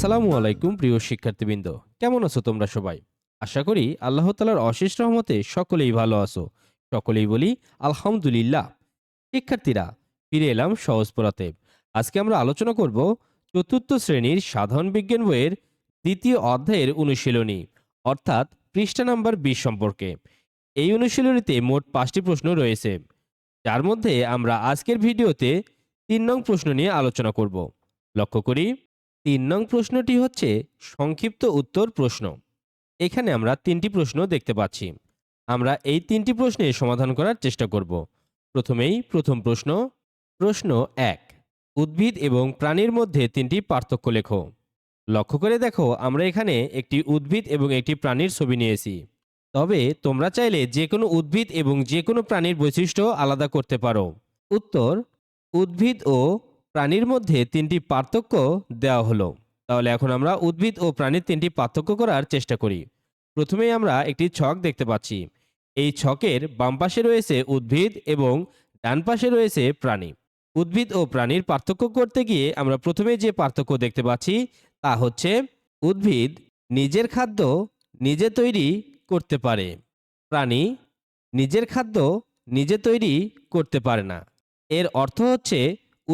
আসসালামু আলাইকুম, প্রিয় শিক্ষার্থীবৃন্দ। কেমন আছো তোমরা সবাই? আশা করি আল্লাহ তালার অশেষ রহমতে সকলেই ভালো আছো। সকলেই বলি, আলহামদুলিল্লাহ। শিক্ষার্থীরা, ফিরে এলাম সহজ পড়াতে আজকে আমরা আলোচনা করব চতুর্থ শ্রেণির সাধারণ বিজ্ঞান বইয়ের দ্বিতীয় অধ্যায়ের অনুশীলনী, অর্থাৎ পৃষ্ঠা নাম্বার বিশ সম্পর্কে। এই অনুশীলনীতে মোট পাঁচটি প্রশ্ন রয়েছে। যার মধ্যে আমরা আজকের ভিডিওতে তিন নং প্রশ্ন নিয়ে আলোচনা করব। লক্ষ্য করি তিন নং প্রশ্নটি হচ্ছে সংক্ষিপ্ত উত্তর প্রশ্ন। এখানে আমরা তিনটি প্রশ্ন দেখতে পাচ্ছি। আমরা এই তিনটি প্রশ্নে সমাধান করার চেষ্টা করব। প্রথমেই প্রথম প্রশ্ন প্রশ্ন এক, উদ্ভিদ এবং প্রাণীর মধ্যে তিনটি পার্থক্য লেখো। লক্ষ্য করে দেখো, আমরা এখানে একটি উদ্ভিদ এবং একটি প্রাণীর ছবি নিয়েছি। তবে তোমরা চাইলে যে কোনো উদ্ভিদ এবং যে কোনো প্রাণীর বৈশিষ্ট্য আলাদা করতে পারো। উত্তর, উদ্ভিদ ও প্রাণীর মধ্যে তিনটি পার্থক্য দেওয়া হলো। তাহলে এখন আমরা উদ্ভিদ ও প্রাণীর তিনটি পার্থক্য করার চেষ্টা করি। প্রথমেই আমরা একটি ছক দেখতে পাচ্ছি। এই ছকের বাম পাশে রয়েছে উদ্ভিদ এবং ডান পাশে রয়েছে প্রাণী। উদ্ভিদ ও প্রাণীর পার্থক্য করতে গিয়ে আমরা প্রথমে যে পার্থক্য দেখতে পাচ্ছি তা হচ্ছে উদ্ভিদ নিজের খাদ্য নিজে তৈরি করতে পারে। প্রাণী নিজের খাদ্য নিজে তৈরি করতে পারে না। এর অর্থ হচ্ছে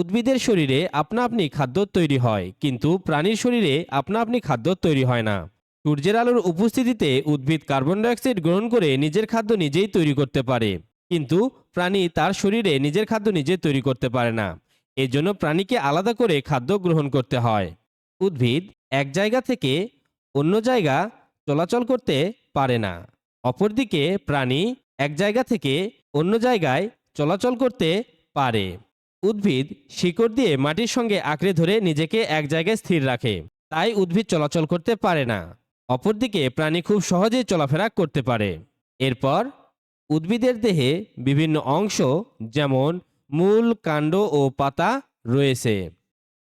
উদ্ভিদের শরীরে আপনা আপনি খাদ্য তৈরি হয়, কিন্তু প্রাণীর শরীরে আপনা আপনি খাদ্য তৈরি হয় না। সূর্যের আলোর উপস্থিতিতে উদ্ভিদ কার্বন ডাইঅক্সাইড গ্রহণ করে নিজের খাদ্য নিজেই তৈরি করতে পারে, কিন্তু প্রাণী তার শরীরে নিজের খাদ্য নিজে তৈরি করতে পারে না। এজন্য প্রাণীকে আলাদা করে খাদ্য গ্রহণ করতে হয়। উদ্ভিদ এক জায়গা থেকে অন্য জায়গা চলাচল করতে পারে না। অপরদিকে প্রাণী এক জায়গা থেকে অন্য জায়গায় চলাচল করতে পারে। উদ্ভিদ শিকড় দিয়ে মাটির সঙ্গে আঁকড়ে ধরে নিজেকে এক জায়গায় স্থির রাখে। তাই উদ্ভিদ চলাচল করতে পারে না। অপরদিকে প্রাণী খুব সহজেই চলাফেরা করতে পারে। এরপর উদ্ভিদের দেহে বিভিন্ন অংশ যেমন মূল, কাণ্ড ও পাতা রয়েছে।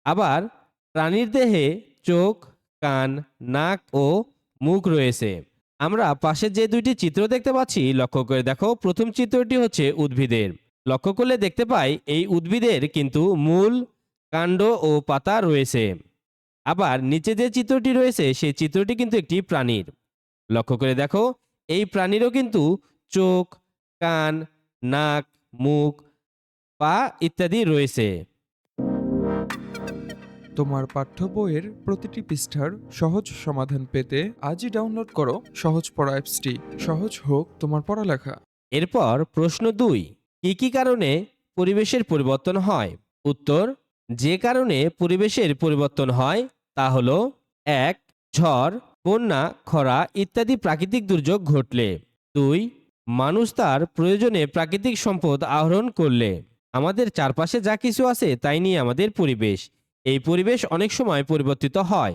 আবার প্রাণীর দেহে চোখ, কান, নাক ও মুখ রয়েছে। আমরা পাশে যে দুইটি চিত্র দেখতে পাচ্ছি, লক্ষ্য করে দেখো। প্রথম চিত্রটি হচ্ছে উদ্ভিদের। লক্ষ্য করলে দেখতে পাই এই উদ্ভিদের কিন্তু মূল কাণ্ড ও পাতা রয়েছে। আবার নিচে যে চিত্রটি রয়েছে সেই চিত্রটি কিন্তু একটি প্রাণীর। লক্ষ্য করে দেখো এই প্রাণীরও কিন্তু চোখ কান নাক মুখ পা ইত্যাদি রয়েছে। তোমার পাঠ্য বইয়ের প্রতিটি পৃষ্ঠার সহজ সমাধান পেতে আজই ডাউনলোড করো সহজ পড়া অ্যাপসটি। সহজ হোক তোমার পড়ালেখা। এরপর প্রশ্ন দুই। কি কি কারণে পরিবেশের পরিবর্তন হয়? উত্তর, যে কারণে পরিবেশের পরিবর্তন হয় তা হল, এক, ঝড়, বন্যা, খরা ইত্যাদি প্রাকৃতিক দুর্যোগ ঘটলে। দুই, মানুষ তার প্রয়োজনে প্রাকৃতিক সম্পদ আহরণ করলে। আমাদের চারপাশে যা কিছু আছে তাই নিয়ে আমাদের পরিবেশ। এই পরিবেশ অনেক সময় পরিবর্তিত হয়।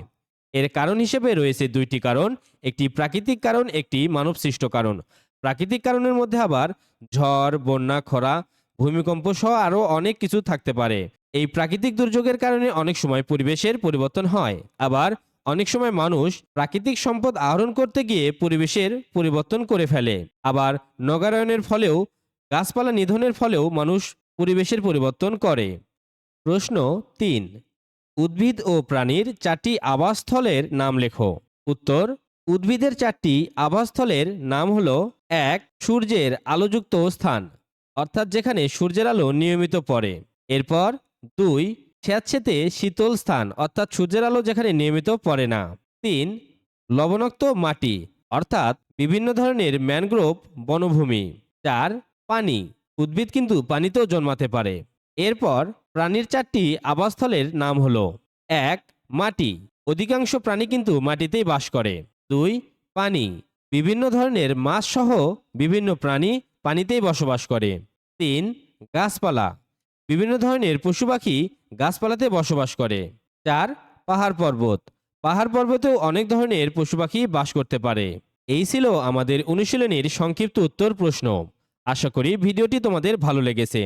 এর কারণ হিসেবে রয়েছে দুইটি কারণ, একটি প্রাকৃতিক কারণ, একটি মানবসৃষ্ট কারণ। প্রাকৃতিক কারণের মধ্যে আবার ঝড়, বন্যা, খরা, ভূমিকম্প সহ আরও অনেক কিছু থাকতে পারে। এই প্রাকৃতিক দুর্যোগের কারণে অনেক সময় পরিবেশের পরিবর্তন হয়। আবার অনেক সময় মানুষ প্রাকৃতিক সম্পদ আহরণ করতে গিয়ে পরিবেশের পরিবর্তন করে ফেলে। আবার নগরায়নের ফলেও, গাছপালা নিধনের ফলেও মানুষ পরিবেশের পরিবর্তন করে। প্রশ্ন তিন, উদ্ভিদ ও প্রাণীর চারটি আবাসস্থলের নাম লেখো। উত্তর, উদ্ভিদের চারটি আবাসস্থলের নাম হলো এক, সূর্যের আলোযুক্ত স্থান, অর্থাৎ যেখানে সূর্যের আলো নিয়মিত পড়ে। এরপর দুই স্যাঁতসেতে শীতল স্থান, অর্থাৎ সূর্যের আলো যেখানে নিয়মিত পড়ে না। তিন, লবণাক্ত মাটি, অর্থাৎ বিভিন্ন ধরনের ম্যানগ্রোভ বনভূমি। চার, পানি, উদ্ভিদ কিন্তু পানিতেও জন্মাতে পারে। এরপর প্রাণীর চারটি আবাসস্থলের নাম হলো এক, মাটি, অধিকাংশ প্রাণী কিন্তু মাটিতেই বাস করে। দুই, পানি বিভিন্ন ধরনের মাছ সহ বিভিন্ন প্রাণী পানিতেই বসবাস করে। তিন, গাছপালা। বিভিন্ন ধরনের পশু পাখি গাছপালাতে বসবাস করে। চার, পাহাড় পর্বত। পাহাড় পর্বতেও অনেক ধরনের পশু পাখি বাস করতে পারে। এই ছিল আমাদের অনুশীলনীর সংক্ষিপ্ত উত্তর প্রশ্ন। আশা করি ভিডিওটি তোমাদের ভালো লেগেছে।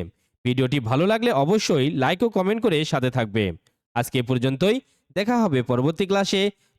ভিডিওটি ভালো লাগলে অবশ্যই লাইক ও কমেন্ট করে সাথে থাকবে। আজকে পর্যন্তই। দেখা হবে পরবর্তী ক্লাসে।